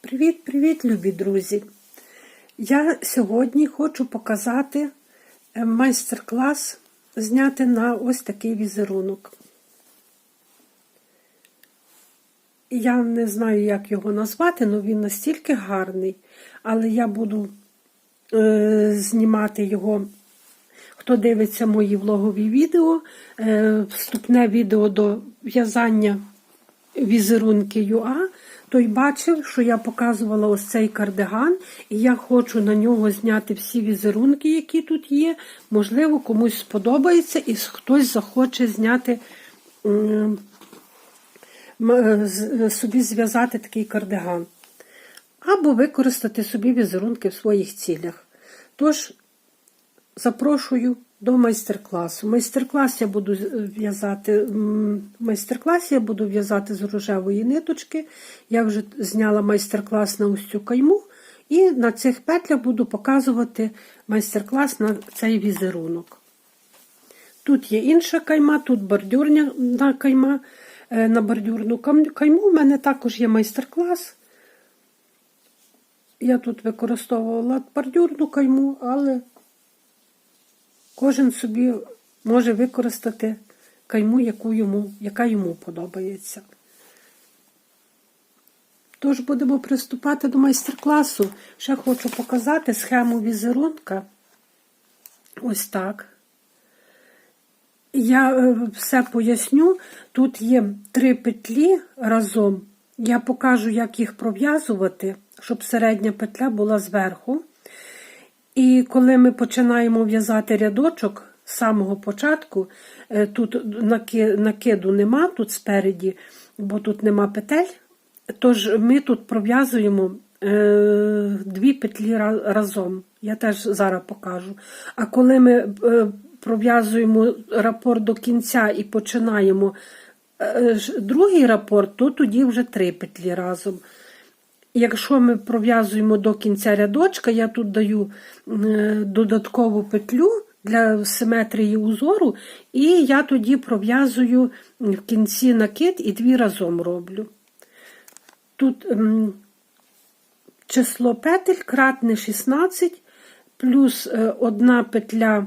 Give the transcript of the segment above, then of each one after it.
Привіт-привіт, любі друзі! Я сьогодні хочу показати е, майстер-клас зняти на ось такий візерунок. Я не знаю, як його назвати, але він настільки гарний, але я буду е, знімати його. Хто дивиться мої влогові відео, е, вступне відео до в'язання візерунки ЮА, той бачив, що я показувала ось цей кардиган, і я хочу на нього зняти всі візерунки, які тут є. Можливо, комусь сподобається і хтось захоче зняти собі зв'язати такий кардиган. Або використати собі візерунки в своїх цілях. Тож, Запрошую до майстер-класу. Майстер-клас я буду в'язати. Майстер-класі я буду в'язати з рожевої ниточки. Я вже зняла майстер-клас на ось цю кайму, і на цих петлях буду показувати майстер-клас на цей візерунок. Тут є інша кайма, тут бордюрна кайма. Е, На бордюрну кайму в мене також є майстер-клас. Я тут використовувала бордюрну кайму, але Кожен собі може використати кайму, яку йому, яка йому подобається. Тож будемо приступати до майстер-класу. Ще хочу показати схему візерунка. Ось так. Я е, все поясню. Тут є три петлі разом. Я покажу, як їх пров'язувати, щоб середня петля була зверху. І коли ми починаємо в'язати рядочок з самого початку, е, тут накиду нема, тут спереді, бо тут нема петель. Тож ми тут пров'язуємо е, дві петлі разом. Я теж зараз покажу. А коли ми е, пров'язуємо рапорт до кінця і починаємо другий рапорт, то тоді вже три петлі разом. Якщо ми пров'язуємо до кінця рядочка, я тут даю е, додаткову петлю для симетрії узору, і я тоді пров'язую в кінці накид і дві разом роблю. Тут число петель кратне 16, плюс е, одна петля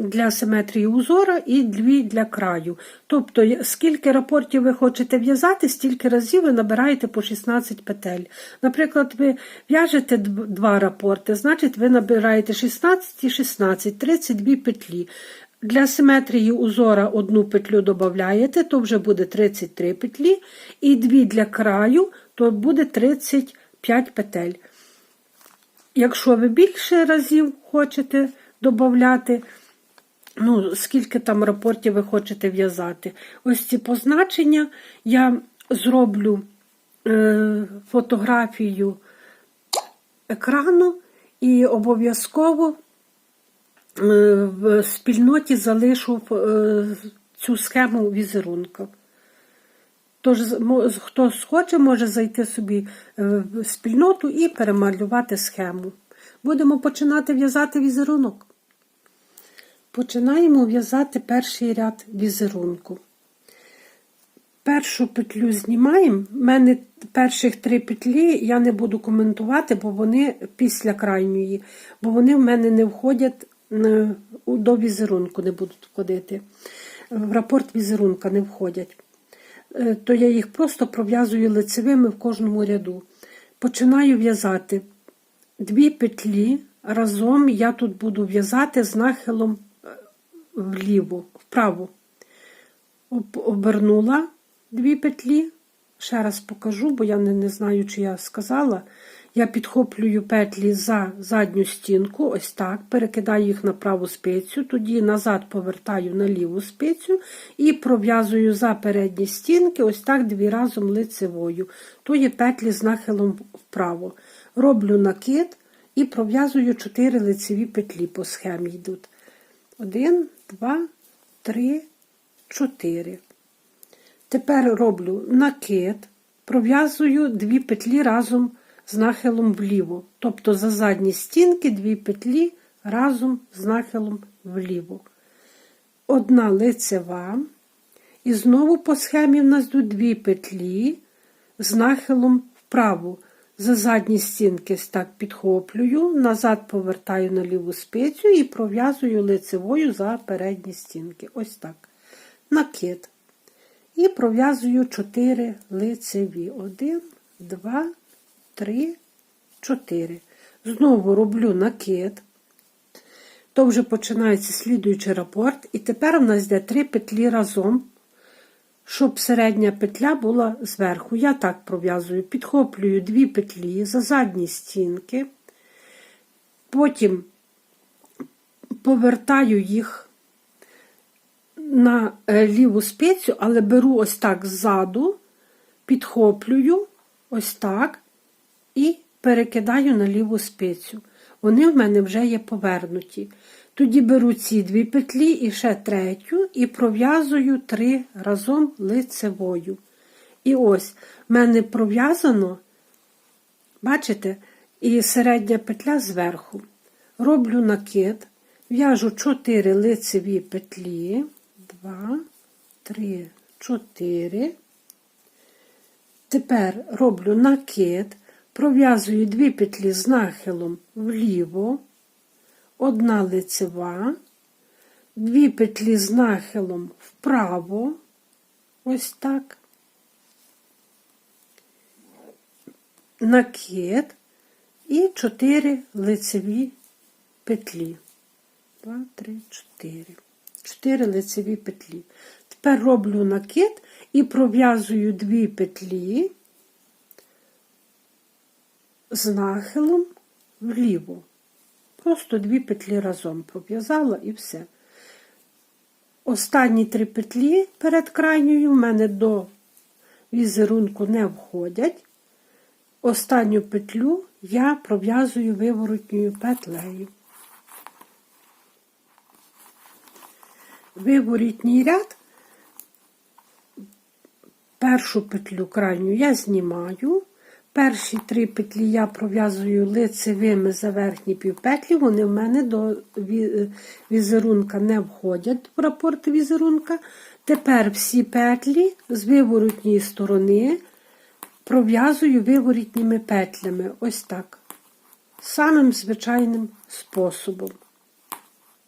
для симетрії узора і дві для краю. Тобто, скільки рапортів ви хочете в'язати, стільки разів ви набираєте по 16 петель. Наприклад, ви в'яжете два рапорти, значить ви набираєте 16 і 16, 32 петлі. Для симетрії узора одну петлю додаєте, то вже буде 33 петлі, і дві для краю, то буде 35 петель. Якщо ви більше разів хочете додати, ну, скільки там рапортів ви хочете в'язати. Ось ці позначення я зроблю е, фотографію екрану і обов'язково е, в спільноті залишу е, цю схему візерунка. Тож, хто схоче, може зайти собі е, в спільноту і перемалювати схему. Будемо починати в'язати візерунок. Починаємо в'язати перший ряд візерунку. Першу петлю знімаємо. У мене перших три петлі я не буду коментувати, бо вони після крайньої, бо вони в мене не входять е, до візерунку, не будуть входити. В рапорт візерунка не входять. Е, То я їх просто пров'язую лицевими в кожному ряду. Починаю в'язати дві петлі. Разом я тут буду в'язати з нахилом вліво, вправо. Об- Обернула дві петлі. Ще раз покажу, бо я не, не знаю, чи я сказала. Я підхоплюю петлі за задню стінку, ось так, перекидаю їх на праву спицю, тоді назад повертаю на ліву спицю і пров'язую за передні стінки, ось так дві разом лицевою. То є петлі з нахилом вправо. Роблю накид і пров'язую 4 лицеві петлі по схемі йдуть. Один, два, три, чотири. Тепер роблю накид, пров'язую дві петлі разом з нахилом вліво. Тобто за задні стінки дві петлі разом з нахилом вліво. Одна лицева. І знову по схемі в нас йдуть дві петлі з нахилом вправо. За задні стінки так підхоплюю, назад повертаю на ліву спицю і пров'язую лицевою за передні стінки. Ось так. Накид. І пров'язую 4 лицеві. 1, 2, 3, 4. Знову роблю накид. То вже починається слідуючий рапорт. І тепер у нас йде 3 петлі разом, щоб середня петля була зверху. Я так пров'язую, підхоплюю 2 петлі за задні стінки, потім повертаю їх на е, ліву спицю, але беру ось так ззаду, підхоплюю ось так і перекидаю на ліву спицю. Вони в мене вже є повернуті. Тоді беру ці дві петлі і ще третю, і пров'язую три разом лицевою. І ось в мене пров'язано, бачите, і середня петля зверху. Роблю накид, в'яжу 4 лицеві петлі. 2, 3, 4. Тепер роблю накид, пров'язую дві петлі з нахилом вліво, одна лицева, дві петлі з нахилом вправо, ось так, накид і 4 лицеві петлі. 2, 3, 4. 4 лицеві петлі. Тепер роблю накид і пров'язую дві петлі з нахилом вліво. Просто дві петлі разом пров'язала і все. Останні три петлі перед крайньою в мене до візерунку не входять. Останню петлю я пров'язую виворотньою петлею. виворітній ряд, першу петлю крайню я знімаю. Перші три петлі я пров'язую лицевими за верхні півпетлі, вони в мене до візерунка не входять в рапорт візерунка. Тепер всі петлі з виворотньої сторони пров'язую виворітніми петлями. Ось так. Самим звичайним способом.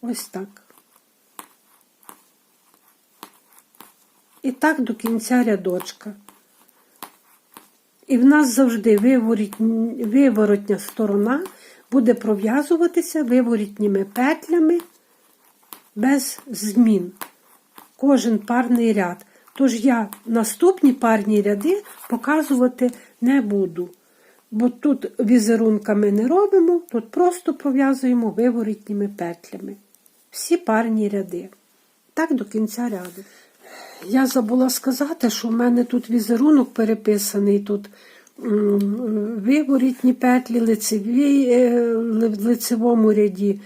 Ось так. І так до кінця рядочка. І в нас завжди виворотня сторона буде пров'язуватися виворітніми петлями без змін. Кожен парний ряд. Тож я наступні парні ряди показувати не буду. Бо тут візерунками не робимо, тут просто пров'язуємо виворітніми петлями. Всі парні ряди. Так до кінця ряду. Я забула сказати, що в мене тут візерунок переписаний, тут виворітні петлі, лицеві, е, в лицевому ряді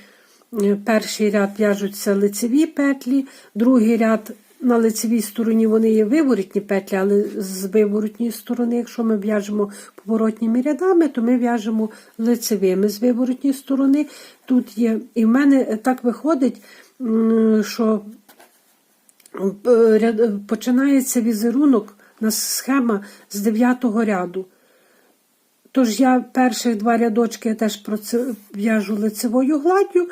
е, перший ряд в'яжуться лицеві петлі, другий ряд на лицевій стороні вони є виворітні петлі, але з виворотньої сторони, якщо ми в'яжемо поворотніми рядами, то ми в'яжемо лицевими з виворотньої сторони. Тут є, І в мене так виходить, що починається візерунок на схема з 9 ряду. Тож я перших два рядочки я теж в'яжу лицевою гладдю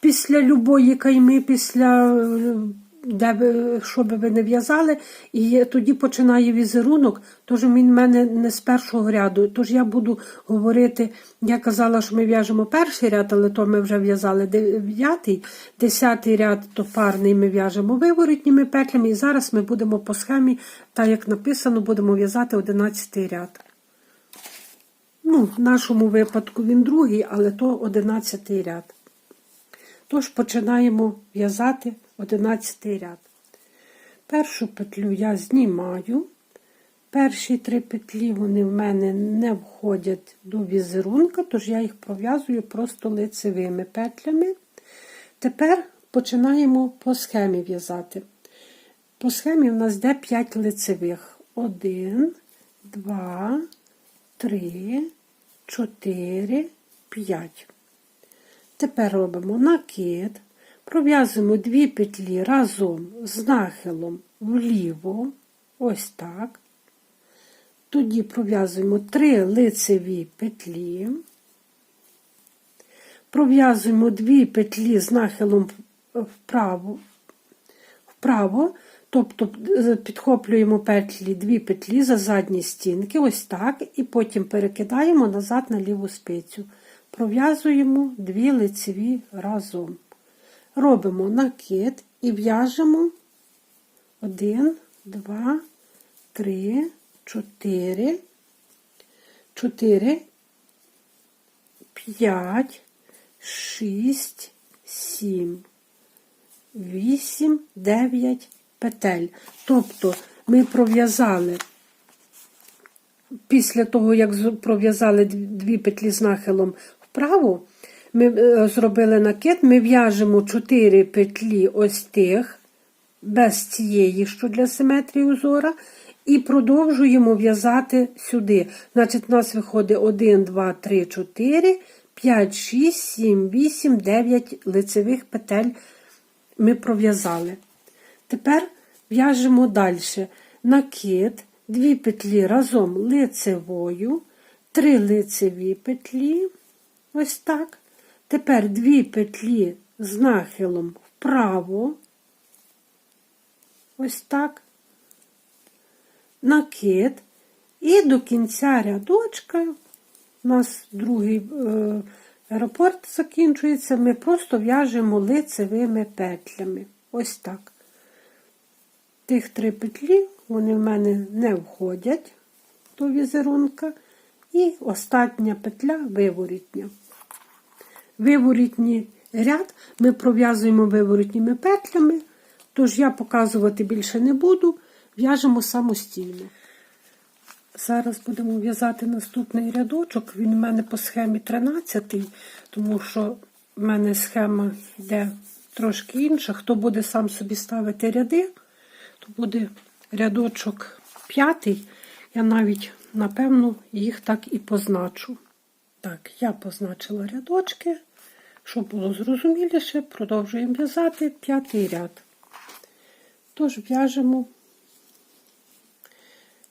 після любої кайми, після де ви, що би ви не в'язали, і тоді починає візерунок, тож він в мене не з першого ряду. Тож я буду говорити, я казала, що ми в'яжемо перший ряд, але то ми вже в'язали дев'ятий, десятий ряд то парний ми в'яжемо виворотніми петлями, і зараз ми будемо по схемі, так як написано, будемо в'язати одинадцятий ряд. Ну, В нашому випадку він другий, але то одинадцятий ряд. Тож починаємо в'язати 11 ряд. Першу петлю я знімаю. Перші три петлі вони в мене не входять до візерунка, тож я їх пров'язую просто лицевими петлями. Тепер починаємо по схемі в'язати. По схемі в нас йде 5 лицевих. 1, 2, 3, 4, 5. Тепер робимо накид, пров'язуємо дві петлі разом з нахилом вліво, ось так. Тоді пров'язуємо три лицеві петлі, пров'язуємо дві петлі з нахилом вправо, вправо, тобто е, підхоплюємо петлі, дві петлі за задні стінки, ось так, і потім перекидаємо назад на ліву спицю. Пров'язуємо дві лицеві разом. Робимо накид і в'яжемо. 1, 2, 3, 4, 4, 5, 6, 7, 8, 9 петель. Тобто ми пров'язали після того, як пров'язали дві петлі з нахилом вправо, ми е, зробили накид, ми в'яжемо 4 петлі ось тих, без цієї, що для симетрії узора, і продовжуємо в'язати сюди. Значить, у нас виходить 1, 2, 3, 4, 5, 6, 7, 8, 9 лицевих петель ми пров'язали. Тепер в'яжемо далі. Накид, дві петлі разом лицевою, три лицеві петлі. Ось так. Тепер дві петлі з нахилом вправо. Ось так. Накид. І до кінця рядочка у нас другий е, аеропорт закінчується. Ми просто в'яжемо лицевими петлями. Ось так. Тих три петлі, вони в мене не входять до візерунка. І остання петля виворітня. Виворітній ряд ми пров'язуємо виворітніми петлями, тож я показувати більше не буду, в'яжемо самостійно. Зараз будемо в'язати наступний рядочок. Він у мене по схемі 13, тому що в мене схема йде трошки інша. Хто буде сам собі ставити ряди, то буде рядочок п'ятий. Я навіть, напевно, їх так і позначу. Так, я позначила рядочки. Щоб було зрозуміліше, продовжуємо в'язати п'ятий ряд. Тож в'яжемо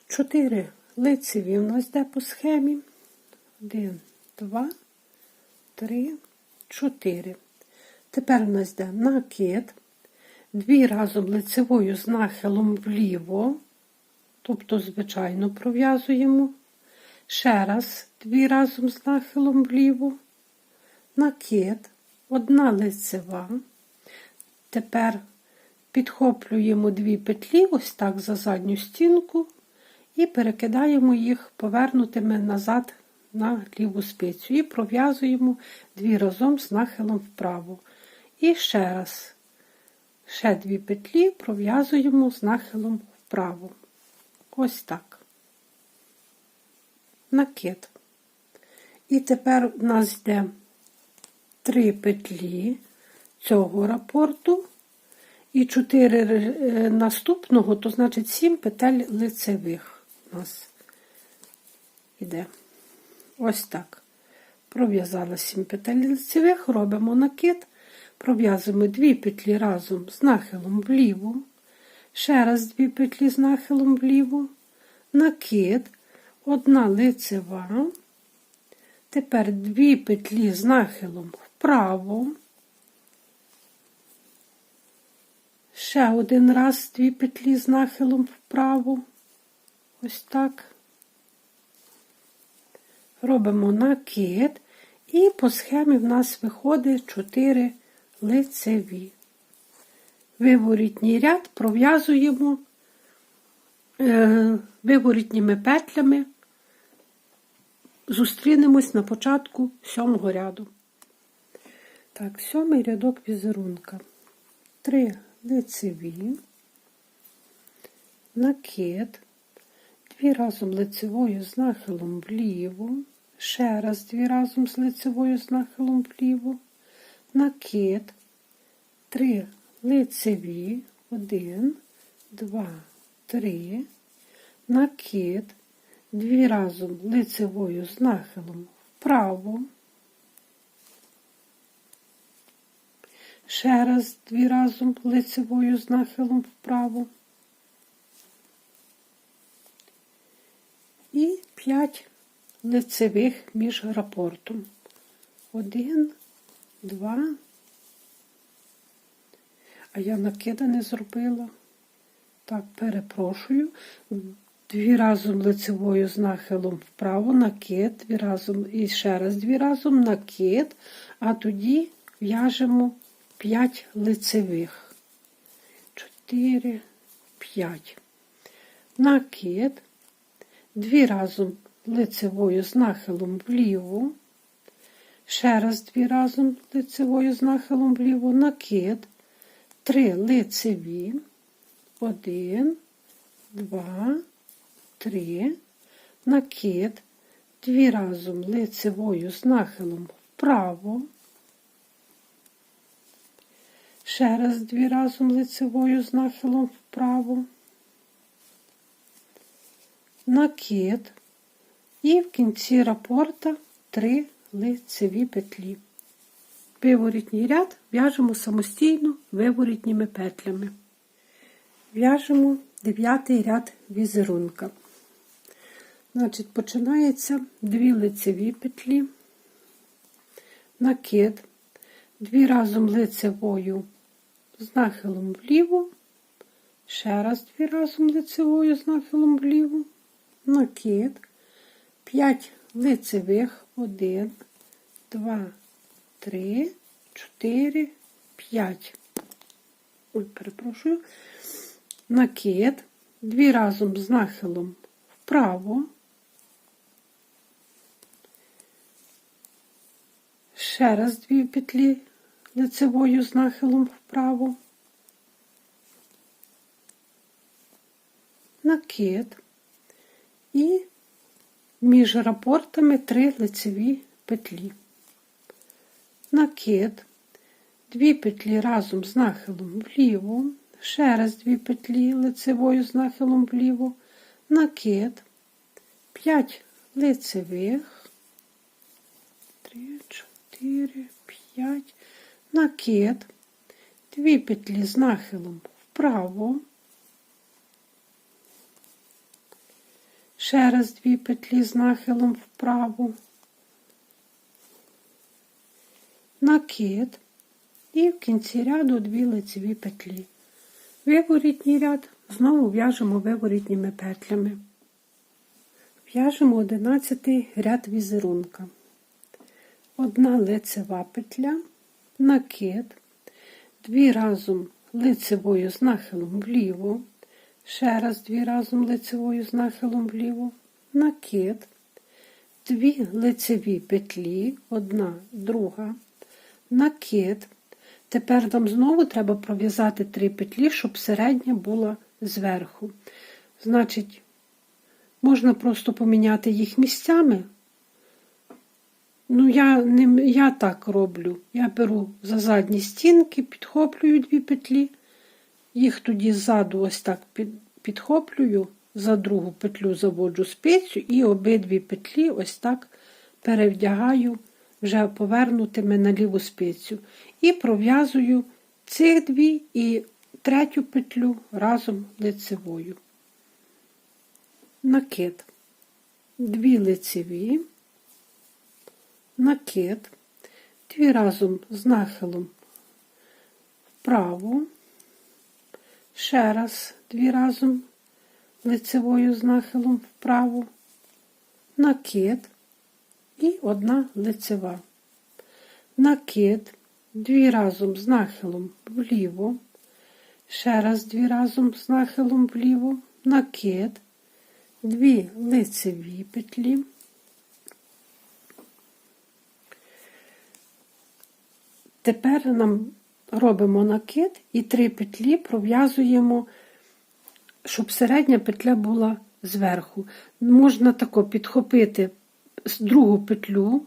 4 лицеві у нас йде по схемі. 1, 2, 3, 4. Тепер у нас йде накид. Дві разом лицевою з нахилом вліво, тобто, звичайно, пров'язуємо. Ще раз дві разом з нахилом вліво накид, одна лицева. Тепер підхоплюємо дві петлі, ось так за задню стінку, і перекидаємо їх повернутими назад на ліву спицю. І пров'язуємо дві разом з нахилом вправо. І ще раз, ще дві петлі пров'язуємо з нахилом вправо. Ось так. Накид. І тепер у нас йде три петлі цього рапорту і 4 наступного, то значить 7 петель лицевих у нас іде. Ось так. Пров'язала 7 петель лицевих, робимо накид, пров'язуємо 2 петлі разом з нахилом вліво, ще раз 2 петлі з нахилом вліво, накид, одна лицева. Тепер дві петлі з нахилом вправо. Ще один раз дві петлі з нахилом вправо. Ось так. Робимо накид, і по схемі в нас виходить 4 лицеві. Виворітній ряд пров'язуємо е, виворітніми петлями зустрінемось на початку сьомого ряду. Так, сьомий рядок візерунка. Три лицеві, накид, дві разом лицевою з нахилом вліво, ще раз дві разом з лицевою з нахилом вліво, накид, три лицеві, один, два, три, накид, дві разом лицевою з нахилом вправо. Ще раз дві разом лицевою з нахилом вправо. і 5 лицевих між рапортом. Один, два. А я накида не зробила. Так, перепрошую. Дві разом лицевою з нахилом вправо, накид, дві разом і ще раз дві разом накид, а тоді в'яжемо 5 лицевих. 4, 5. Накид, дві разом лицевою з нахилом вліво. Ще раз дві разом лицевою з нахилом вліво, накид, три лицеві, один, два, три, накид, дві разом лицевою з нахилом вправо. Ще раз дві разом лицевою з нахилом вправо, накид, і в кінці рапорта три лицеві петлі. Виворітній ряд в'яжемо самостійно виворітніми петлями. В'яжемо дев'ятий ряд візерунка. Значить, починається дві лицеві петлі, накид, дві разом лицевою з нахилом вліво, ще раз дві разом лицевою з нахилом вліво, накид, 5 лицевих, 1, 2, 3, 4, 5. Ой, перепрошую. Накид, дві разом з нахилом вправо. Ще раз дві петлі лицевою з нахилом вправо. Накид. І між рапортами три лицеві петлі. Накид, дві петлі разом з нахилом вліво, ще раз дві петлі лицевою з нахилом вліво, накид, 5 лицевих, 3, 4, 5, накид, дві петлі з нахилом вправо, ще раз дві петлі з нахилом вправо, накид і в кінці ряду дві лицеві петлі. Виворітній ряд знову в'яжемо виворітніми петлями. В'яжемо 11 ряд візерунка. Одна лицева петля, накид, дві разом лицевою з нахилом вліво, ще раз дві разом лицевою з нахилом вліво, накид, дві лицеві петлі, одна, друга, накид. Тепер нам знову треба пров'язати три петлі, щоб середня була зверху. Значить, можна просто поміняти їх місцями. Ну, я не, я так роблю. Я беру за задні стінки, підхоплюю дві петлі, їх тоді ззаду ось так під, підхоплюю, за другу петлю заводжу спицю і обидві петлі ось так перевдягаю вже повернутими на ліву спицю. І пров'язую цих дві і третю петлю разом лицевою. Накид. Дві лицеві, накид, дві разом з нахилом вправо, ще раз дві разом лицевою з нахилом вправо, накид і одна лицева. Накид, дві разом з нахилом вліво, ще раз дві разом з нахилом вліво, накид, дві лицеві петлі. Тепер нам робимо накид і три петлі пров'язуємо, щоб середня петля була зверху. Можна тако підхопити другу петлю,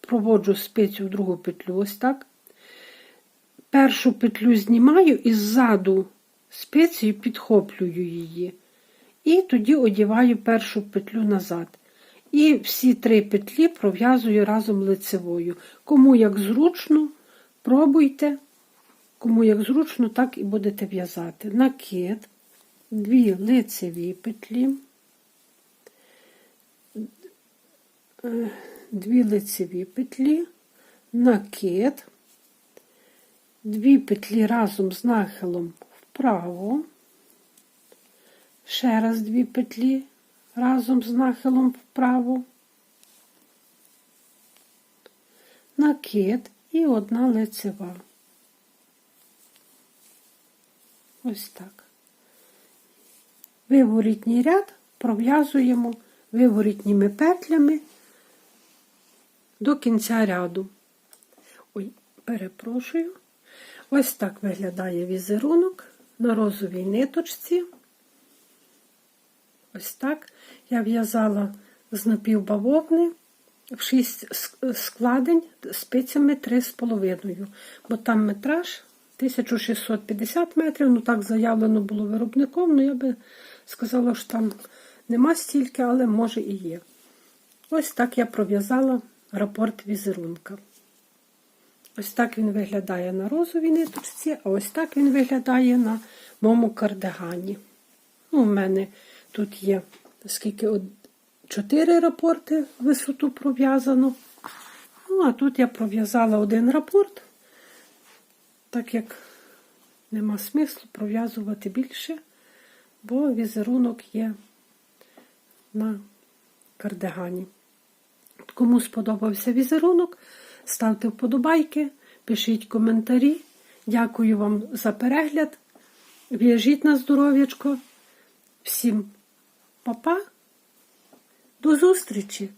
проводжу спицю в другу петлю, ось так. Першу петлю знімаю і ззаду спицею підхоплюю її. І тоді одіваю першу петлю назад. І всі три петлі пров'язую разом лицевою. Кому як зручно, пробуйте, кому як зручно, так і будете в'язати. Накид, дві лицеві петлі, дві лицеві петлі, накид, дві петлі разом з нахилом вправо, ще раз дві петлі разом з нахилом вправо, накид і одна лицева. Ось так. Виворітній ряд пров'язуємо виворітніми петлями до кінця ряду. Ой, перепрошую. Ось так виглядає візерунок на розовій ниточці. Ось так. Я в'язала з напівбавовни в 6 складень спицями 3,5, бо там метраж 1650 метрів, ну так заявлено було виробником, ну я би сказала, що там нема стільки, але може і є. Ось так я пров'язала рапорт візерунка. Ось так він виглядає на розовій ниточці, а ось так він виглядає на моєму кардигані. Ну, у мене тут є скільки 4 рапорти висоту пров'язано. Ну, а тут я пров'язала один рапорт, так як нема смислу пров'язувати більше, бо візерунок є на кардигані. Кому сподобався візерунок, ставте вподобайки, пишіть коментарі. Дякую вам за перегляд. В'яжіть на здоров'ячко. Всім па-па. До зустрічі!